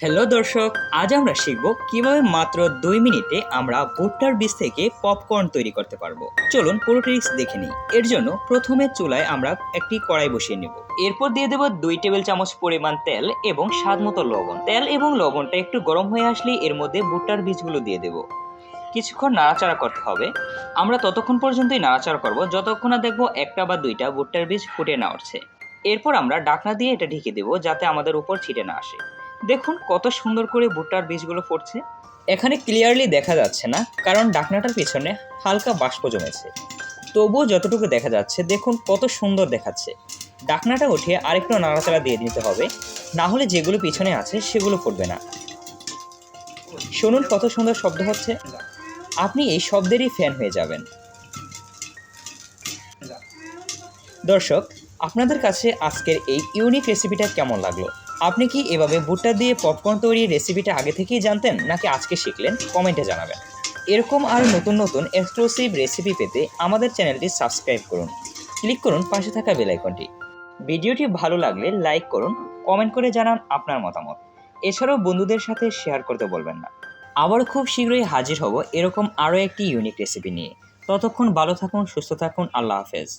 Hello দর্শক। আজ আমরা শিখব কীভাবে মাত্র দুই মিনিটে আমরা ভুট্টার বীজ থেকে পপকর্ন তৈরি করতে পারব। চলুন পুরো ট্রিক্স দেখে নিই। এর জন্য প্রথমে চুলায় আমরা একটি কড়াই বসিয়ে নেব। এরপর দিয়ে দেবো দুই টেবিল চামচ পরিমাণ তেল এবং স্বাদ মতো লবণ। তেল এবং লবণটা একটু গরম হয়ে আসলে এর মধ্যে ভুট্টার বীজগুলো দিয়ে দেব। কিছুক্ষণ নাড়াচাড়া করতে হবে। আমরা ততক্ষণ পর্যন্তই নাড়াচাড়া করব। যতক্ষণ না দেখব একটা বা দুইটা ভুট্টার বীজ ফুটে না উঠছে। এরপর আমরা ডাকনা দিয়ে এটা ঢেকে দেবো যাতে আমাদের উপর ছিটে না আসে। দেখুন কত সুন্দর করে ভুট্টার বীজগুলো পড়ছে। এখানে ক্লিয়ারলি দেখা যাচ্ছে না, কারণ ডাকনাটার পিছনে হালকা বাষ্প জমেছে। তবুও যতটুকু দেখা যাচ্ছে, দেখুন কত সুন্দর দেখাচ্ছে। ডাকনাটা উঠিয়ে আরেকটু নাড়াচাড়া দিয়ে দিতে হবে, না হলে যেগুলো পিছনে আছে সেগুলো পড়বে না। শুনুন কত সুন্দর শব্দ হচ্ছে। আপনি এই শব্দেরই ফ্যান হয়ে যাবেন। দর্শক, আপনাদের কাছে আজকের এই ইউনিক রেসিপিটা কেমন লাগল? আপনি কি এভাবে ভুট্টা দিয়ে পপকর্ন তৈরির রেসিপিটা আগে থেকেই জানতেন, নাকি আজকে শিখলেন? কমেন্টে জানাবেন। এরকম আর নতুন নতুন এক্সক্লুসিভ রেসিপি পেতে আমাদের চ্যানেলটি সাবস্ক্রাইব করুন। ক্লিক করুন পাশে থাকা বেল আইকনটি ভিডিওটি ভালো লাগলে লাইক করুন কমেন্ট করে জানান আপনার মতামত। এছাড়াও বন্ধুদের সাথে শেয়ার করতে বলবেন না। আবার খুব শীঘ্রই হাজির হব এরকম আরও একটি ইউনিক রেসিপি নিয়ে। ততক্ষণ ভালো থাকুন, সুস্থ থাকুন, আল্লাহ হাফেজ।